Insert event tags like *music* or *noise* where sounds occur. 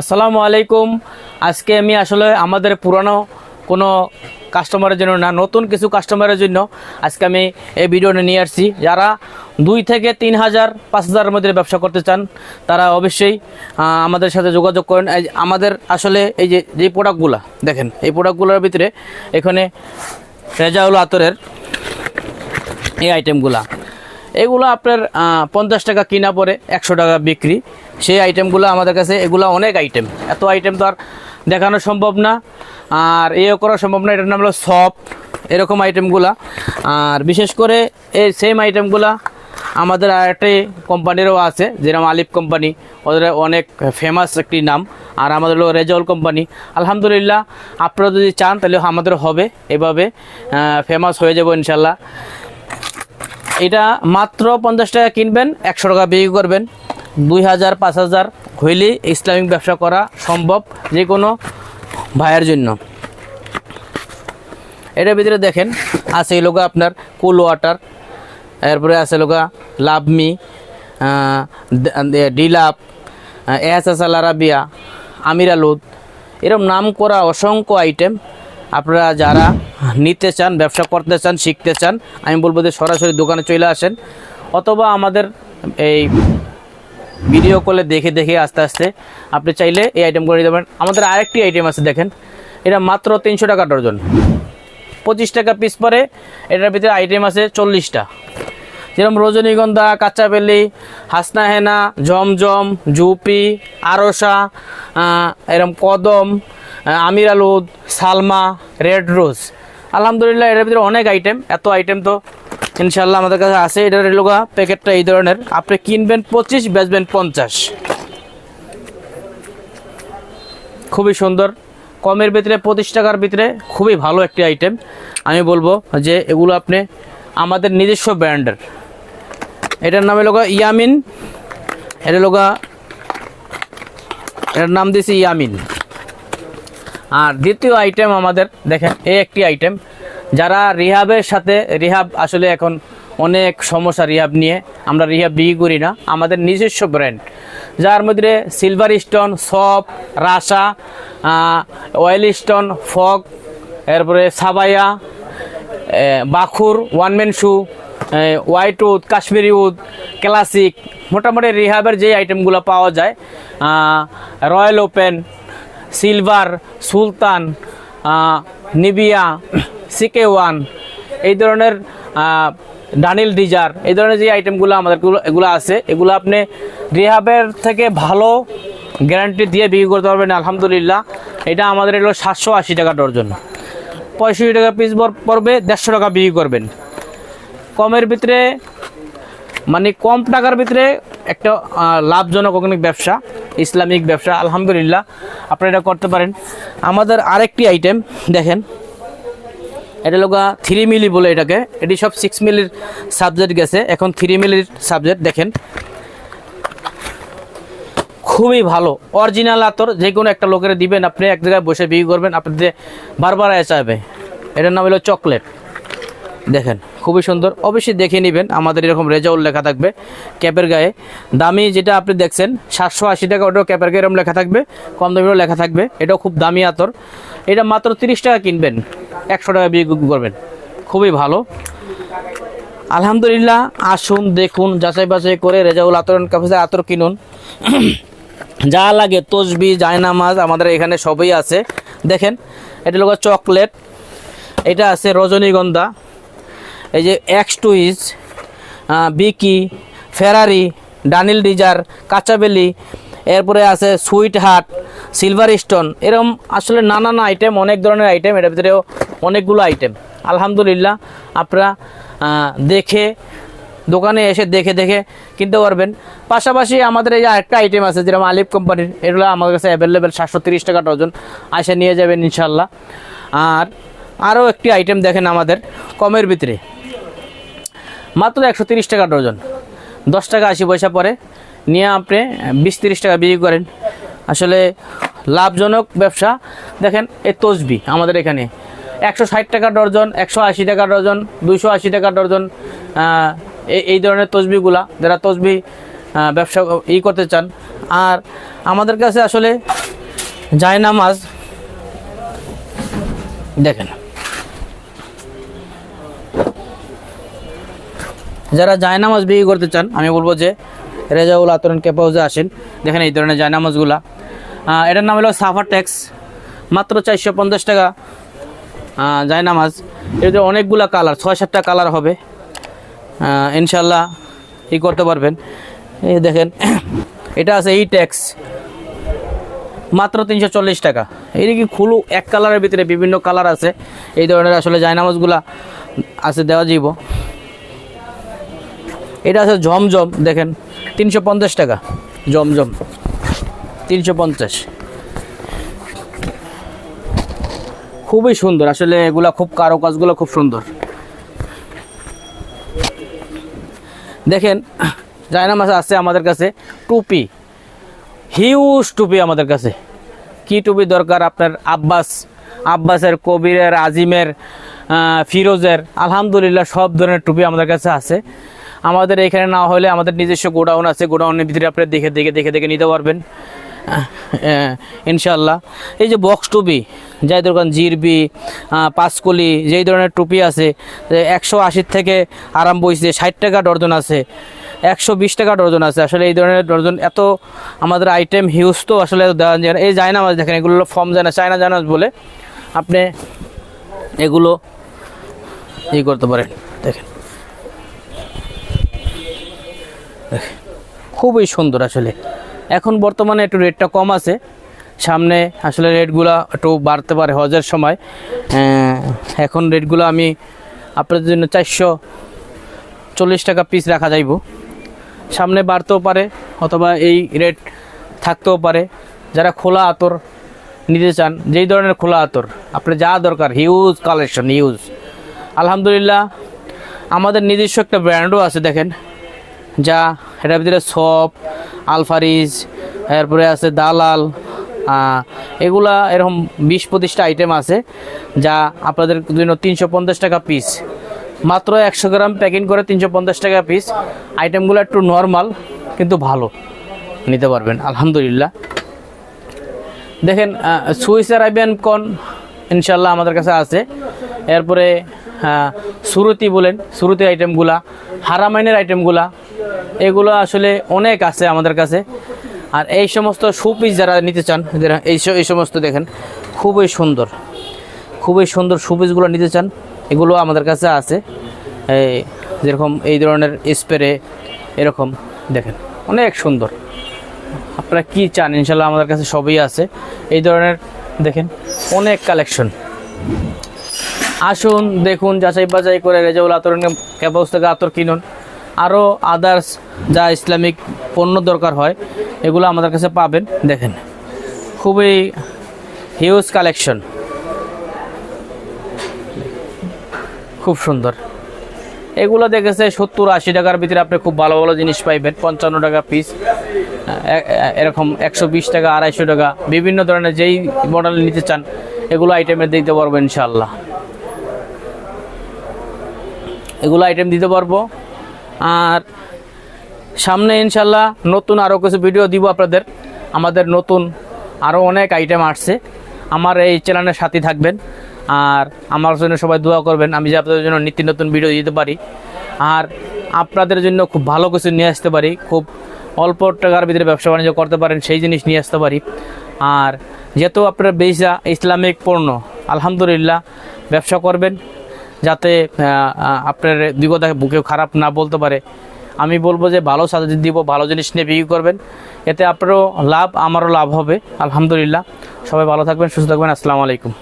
আসসালামু আলাইকুম। আজকে আমি আসলে আমাদের পুরানো কোনো কাস্টমারের জন্য না, নতুন কিছু কাস্টমারের জন্য আজকে আমি এই ভিডিওটা নিয়ে আসছি। যারা দুই থেকে তিন হাজার, পাঁচ হাজারের মধ্যে ব্যবসা করতে চান, তারা অবশ্যই আমাদের সাথে যোগাযোগ করেন। আমাদের আসলে এই যে যে প্রোডাক্টগুলো দেখেন, এই প্রোডাক্টগুলোর ভিতরে এখানে রেজাউল আতরের এই আইটেমগুলা এগুলো আপনার পঞ্চাশ টাকা কিনা পরে একশো টাকা বিক্রি। সেই আইটেমগুলো আমাদের কাছে, এগুলো অনেক আইটেম এত আইটেম তো আর দেখানো সম্ভব না। আর এও করা সম্ভব না, এটার নাম হলো সফট এরকম আইটেমগুলা আর বিশেষ করে এই সেম আইটেমগুলা আমাদের আর আরেকটি কোম্পানিরও আছে, যেরকম আলিফ কোম্পানি ওদের অনেক ফেমাস একটি নাম। আর আমাদের হলো রেজল কোম্পানি আলহামদুলিল্লাহ, আপনারা যদি চান তাহলে আমাদের হবে। এভাবে ফেমাস হয়ে যাব ইনশাল্লাহ। এটা মাত্র পঞ্চাশ টাকা কিনবেন, একশো টাকা বিক্রি করবেন। দুই হাজার, পাঁচ হাজার হইলে ইসলামিক ব্যবসা করা সম্ভব যে কোনো ভাইয়ের জন্য। এটার ভিতরে দেখেন, আছে লোক আপনার কুল ওয়াটার এরপরে আছে লোকা লাভমি ডিলাপ এহসাসাল আরাবিয়া আমির আলুদ এরকম নাম করা অসংখ্য আইটেম আপনারা যারা নিতে চান, ব্যবসা করতে চান, শিখতে চান, আমি বলব যে সরাসরি দোকানে চলে আসেন। অথবা আমাদের এই ভিডিও কলে দেখে দেখে আস্তে আস্তে আপনি চাইলে এই আইটেম করে দেবেন আমাদের আরেকটি আইটেম আছে দেখেন। এটা মাত্র তিনশো টাকা ডর্জন পঁচিশ টাকা পিস পরে এটার ভিতরে আইটেম আছে চল্লিশটা। যেরকম রজনীগন্ধা, কাঁচাবেলি, হাসনা হেনা, জমজম, জুপি, আরসা এরম কদম আমির আলুদ, সালমা, রেড রোজ। আলহামদুলিল্লাহ, এটার ভিতরে অনেক আইটেম এত আইটেম তো ইনশাল্লাহ আমাদের কাছে আছে। এটার লোকা প্যাকেটটা এই ধরনের। আপনি কিনবেন পঁচিশ, বেচবেন পঞ্চাশ। খুবই সুন্দর। কমের ভিতরে, পঁচিশ টাকার ভিতরে খুবই ভালো একটি আইটেম আমি বলব যে এগুলো আপনি আমাদের নিজস্ব ব্র্যান্ডের। এটার নাম হলো ইয়ামিন। এটা লোকা এটার নাম দিয়েছি ইয়ামিন। আর দ্বিতীয় আইটেম আমাদের, দেখেন, এই একটি আইটেম যারা রিহাবের সাথে, রিহাব আসলে এখন অনেক সমস্যা রিহাব নিয়ে, আমরা রিহাব বিক্রি করি না, আমাদের নিজস্ব ব্র্যান্ড যার মধ্যে সিলভার স্টোন সপ রাসা অয়েল স্টোন ফগ এরপরে সাবাইয়া বাখুর one man show white oud Kashmiri oud classic মোটামুটি রিহাবের যে আইটেমগুলো পাওয়া যায় রয়্যাল ওপেন সিলভার সুলতান নিবিয়া সিকে ওয়ান এই ধরনের ডানিল ডিজার এই ধরনের যে আইটেমগুলো আমাদের এগুলো আছে, এগুলো আপনি রিহাবের থেকে ভালো গ্যারান্টি দিয়ে বিক্রি করতে পারবেন, আলহামদুলিল্লাহ। এটা আমাদের এগুলো সাতশো আশি টাকা ডর্জন পঁয়ষট্টি টাকা পিস পড়বে, দেড়শো টাকা বিক্রি করবেন। কমের ভিতরে মানে কম টাকার ভিতরে একটা লাভজনক অর্গানিক ব্যবসা, ইসলামিক ব্যবসা, আলহামদুলিল্লাহ। আপনারা এটা করতে পারেন। আমাদের আরেকটি আইটেম দেখেন। এটা লোক থ্রি মিলি বলে এটাকে। এটি সব সিক্স মিলির সাবজেক্ট গেছে। এখন থ্রি মিলির সাবজেক্ট দেখেন। খুবই ভালো। অরিজিনাল আতর, যে কোনো একটা লোকের দিবেন আপনি, এক জায়গায় বসে বিক্রি করবেন, আপনাদের বারবার চাইবে এটার নাম হলো চকলেট দেখেন, খুবই সুন্দর। অবশ্যই দেখে নেবেন, আমাদের এরকম রেজাউল লেখা থাকবে ক্যাপের গায়ে। দামি যেটা আপনি দেখছেন, সাতশো আশি টাকা ওটাও ক্যাপের গায়ে এরকম লেখা থাকবে, কম দামিরও লেখা থাকবে। এটাও খুব দামি আতর। এটা মাত্র তিরিশ টাকা কিনবেন, একশো টাকা বিক্রি করবেন। খুবই ভালো। আলহামদুলিল্লাহ, আসুন, দেখুন, যাচাই বাছাই করে রেজাউল আতরন কাফেজে আতর কিনুন। যা লাগে, তসবি, জায়নামাজ আমাদের এখানে সবই আছে। দেখেন, এটা হলো চকলেট, এটা আছে রজনীগন্ধা। এই যে এক্স টুইজ বিকি ফেরারি ডানিল ডিজার কাঁচাবেলি এরপরে আছে সুইট হার্ট সিলভার স্টোন এরকম আসলে নানান আইটেম অনেক ধরনের আইটেম এটার ভিতরেও অনেকগুলো আইটেম আলহামদুলিল্লাহ, আপনারা দেখে, দোকানে এসে দেখে দেখে কিনতে পারবেন। পাশাপাশি আমাদের এই যে আরেকটা আইটেম আছে, যেরকম আলিফ কোম্পানির এগুলো আমাদের কাছে অ্যাভেলেবেল সাতশো তিরিশ টাকা ডজন। আসে নিয়ে যাবেন ইনশাল্লাহ আর আরও একটি আইটেম দেখেন আমাদের, কমের ভিতরে। মাত্র একশো তিরিশ টাকা ডজন। দশ টাকা আশি পয়সা পরে নিয়ে আপনি বিশ তিরিশ টাকা বিক্রি করেন। আসলে লাভজনক ব্যবসা। দেখেন এই তসবি আমাদের এখানে। একশো ষাট টাকা ডর্জন একশো আশি টাকা ডর্জন দুশো আশি টাকা ডর্জন আহ, এই- ধরনের তসবিগুলা যারা তসবি ব্যবসা ই করতে চান। আর আমাদের কাছে আসলে যায় জায়নামাজ দেখেন। যারা জায়নামাজ বিক্রি করতে চান, আমি বলব যে রেজাউল আতরন ক্যাপাউজে আসেন। দেখেন এই ধরনের জায়নামাজগুলা। এটার নাম হলো সাফার ট্যাক্স। মাত্র চারশো পঞ্চাশ টাকা জায়নামাজ। এতে অনেকগুলা কালার, ছয় সাতটা কালার হবে। ইনশাল্লাহ ই করতে পারবেন। এই দেখেন, *clears throat* এটা আছে এই ট্যাক্স। মাত্র তিনশো চল্লিশ টাকা। এই কি খুলু, এক কালারের ভিতরে বিভিন্ন কালার আছে। এই ধরনের আসলে জায়নামাজগুলা আছে, দেওয়া যাইব। এটা আছে জমজম দেখেন, তিনশো পঞ্চাশ টাকা জমজম তিনশো পঞ্চাশ। খুবই সুন্দর, আসলে এগুলা খুব কারুকাজগুলো খুব সুন্দর। দেখেন জায়নামাজ আছে আমাদের কাছে, টুপি, হিউজ টুপি আমাদের কাছে। কি টুপি দরকার আপনার? আব্বাস, আব্বাসের, কবিরের, আজিমের ফিরোজের, আলহামদুলিল্লাহ সব ধরনের টুপি আমাদের কাছে আছে। আমাদের এখানে না হলে আমাদের নিজস্ব গোডাউন আছে, গোডাউনের ভিতরে আপনি দেখে দেখে দেখে দেখে নিতে পারবেন। ইনশাল্লাহ এই যে বক্স টুপি, যাই দোকান, জিরবি পাঁচকলি, যেই ধরনের টুপি আছে একশো আশির থেকে আরাম হয়েছে, ষাট টাকা ডর্জন আছে, একশো বিশ টাকা ডর্জন আছে। আসলে এই ধরনের ডর্জন এত আমাদের আইটেম হিউজ তো আসলে দেওয়া যায় না। এই জায়নামাজ দেখেন, এগুলো ফর্ম যায় না চায়না জায়নামাজ বলে আপনি এগুলো ই করতে পারেন। দেখেন। খুবই সুন্দর আসলে। এখন বর্তমানে একটু রেটটা কম আছে। সামনে আসলে রেটগুলো একটু বাড়তে পারে হজের সময়। এখন রেটগুলো আমি আপনাদের জন্য চারশো চল্লিশ টাকা পিস রাখা যাইব। সামনে বাড়তেও পারে অথবা এই রেট থাকতেও পারে। যারা খোলা আতর নিতে চান, যেই ধরনের খোলা আতর, আপনার যা দরকার হিউজ কালেকশন হিউজ আলহামদুলিল্লাহ, আমাদের নিজস্ব একটা ব্র্যান্ডও আছে দেখেন। যা, এটার ভিতরে সপ আলফারিজ, এরপরে আছে দালাল এগুলা এরকম বিশ পঁচিশটা আইটেম আছে, যা আপনাদের জন্য তিনশো পঞ্চাশ টাকা পিস মাত্র একশো গ্রাম প্যাকিং করে তিনশো পঞ্চাশ টাকা পিস আইটেমগুলো একটু নর্মাল কিন্তু ভালো। নিতে পারবেন, আলহামদুলিল্লাহ। দেখেন সুইস আরাবিয়ান কর্ন ইনশাল্লাহ আমাদের কাছে আছে। এরপরে সুরতি বলেন, সুরতি আইটেমগুলা হারামাইনের আইটেমগুলা এগুলো আসলে অনেক আছে আমাদের কাছে। আর এই সমস্ত সুপিস যারা নিতে চান এই এই সমস্ত দেখেন, খুবই সুন্দর। খুবই সুন্দর সুপিসগুলো নিতে চান, এগুলো আমাদের কাছে আছে। এই যেরকম এই ধরনের স্প্রে এরকম দেখেন, অনেক সুন্দর। আপনারা কি চান, ইনশাল্লাহ আমাদের কাছে সবই আছে। এই ধরনের দেখেন, অনেক কালেকশন আসুন, দেখুন, যাচাই বাছাই করে রেজাউল আতর ক্যাপাউস থেকে আতর কিনুন। আরও আদার্স যা ইসলামিক পণ্য দরকার হয়, এগুলো আমাদের কাছে পাবেন। দেখেন, খুবই হিউজ কালেকশন খুব সুন্দর। এগুলো দেখেছে সত্তর আশি টাকার ভিতরে আপনি খুব ভালো ভালো জিনিস পাইবেন, পঞ্চান্ন টাকা পিস এরকম একশো বিশ টাকা, আড়াইশো টাকা, বিভিন্ন ধরনের যেই মডেল নিতে চান, এগুলো আইটেমের দিতে পারব ইনশাল্লাহ এগুলো আইটেম দিতে পারব। আর সামনে ইনশাল্লাহ নতুন আরও কিছু ভিডিও দিব আপনাদের। আমাদের নতুন আরও অনেক আইটেম আসছে। আমার এই চ্যানেলের সাথে থাকবেন। আর আমার জন্য সবাই দোয়া করবেন। আমি যে আপনাদের জন্য নিত্য নতুন ভিডিও দিতে পারি। আর আপনাদের জন্য খুব ভালো কিছু নিয়ে আসতে পারি। খুব অল্প টাকার ভিতরে ব্যবসা বাণিজ্য করতে পারেন, সেই জিনিস নিয়ে আসতে পারি। আর যেহেতু আপনার বেসা ইসলামিক পণ্য, আলহামদুলিল্লাহ, ব্যবসা করবেন যাতে আপনার আহ, আপনার বিপদে বুকে খারাপ না বলতে পারে। আমি বলব যে ভালো সাজা দিব ভালো জিনিস নিয়ে বিক্রি করবেন। এতে আপনারও লাভ আমারও লাভ হবে। আলহামদুলিল্লাহ। সবাই ভালো থাকবেন সুস্থ থাকবেন। আসসালামু আলাইকুম।